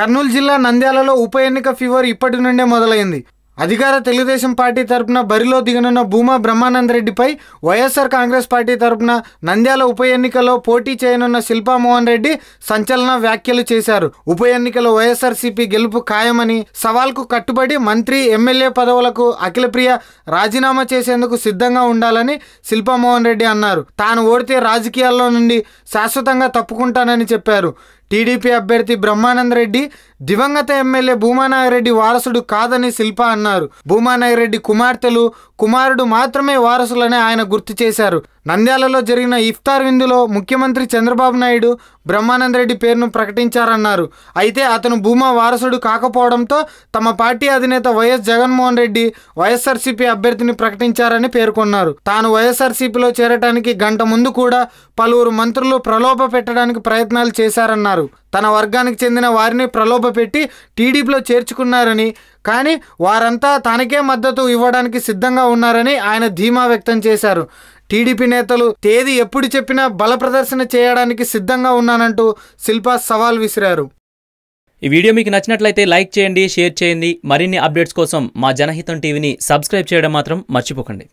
కర్నూలు జిల్లా నంద్యాలలో ఉప ఎన్నిక ఫీవర్ ఇప్పటి నుండే మొదలైంది. అధికార తెలుగుదేశం పార్టీ తరపున బరిలో దిగనున్న భూమా బ్రహ్మానంద రెడ్డిపై వైఎస్ఆర్ కాంగ్రెస్ పార్టీ తరపున నంద్యాల ఉప ఎన్నికలో పోటీ చేయనున్న శిల్పా మోహన్ రెడ్డి సంచలన వ్యాఖ్యలు చేశారు. ఉప ఎన్నికలో వైఎస్ఆర్సీపీ గెలుపు ఖాయమని సవాల్కు కట్టుబడి మంత్రి ఎమ్మెల్యే పదవులకు అఖిలప్రియ రాజీనామా చేసేందుకు సిద్ధంగా ఉండాలని శిల్పా మోహన్ రెడ్డి అన్నారు. తాను ఓడితే రాజకీయాల్లో నుండి శాశ్వతంగా తప్పుకుంటానని చెప్పారు. టీడీపీ అభ్యర్థి బ్రహ్మానంద రెడ్డి దివంగత ఎమ్మెల్యే భూమానాయరెడ్డి వారసుడు కాదని శిల్ప అన్నారు. భూమానాయరెడ్డి కుమార్తెలు కుమారుడు మాత్రమే వారసులని ఆయన గుర్తు చేశారు. నంద్యాలలో జరిగిన ఇఫ్తార్ విందులో ముఖ్యమంత్రి చంద్రబాబు నాయుడు బ్రహ్మానంద రెడ్డి పేరును ప్రకటించారన్నారు. అయితే అతను భూమా వారసుడు కాకపోవడంతో తమ పార్టీ అధినేత వైఎస్ జగన్మోహన్ రెడ్డి వైఎస్ఆర్సీపీ అభ్యర్థిని ప్రకటించారని పేర్కొన్నారు. తాను వైఎస్ఆర్సీపీలో చేరటానికి గంట ముందు కూడా పలువురు మంత్రులు ప్రలోభ పెట్టడానికి ప్రయత్నాలు చేశారన్నారు. తన వర్గానికి చెందిన వారిని ప్రలోభ పెట్టి టీడీపీలో చేర్చుకున్నారని కానీ వారంతా తనకే మద్దతు ఇవ్వడానికి సిద్ధంగా ఉన్నారని ఆయన ధీమా వ్యక్తం చేశారు. టీడీపీ నేతలు తేదీ ఎప్పుడు చెప్పినా బల ప్రదర్శన చేయడానికి సిద్ధంగా ఉన్నానంటూ శిల్పా సవాల్ విసిరారు. ఈ వీడియో మీకు నచ్చినట్లయితే లైక్ చేయండి షేర్ చేయండి. మరిన్ని అప్డేట్స్ కోసం మా జనహితం టీవీని సబ్స్క్రైబ్ చేయడం మాత్రం మర్చిపోకండి.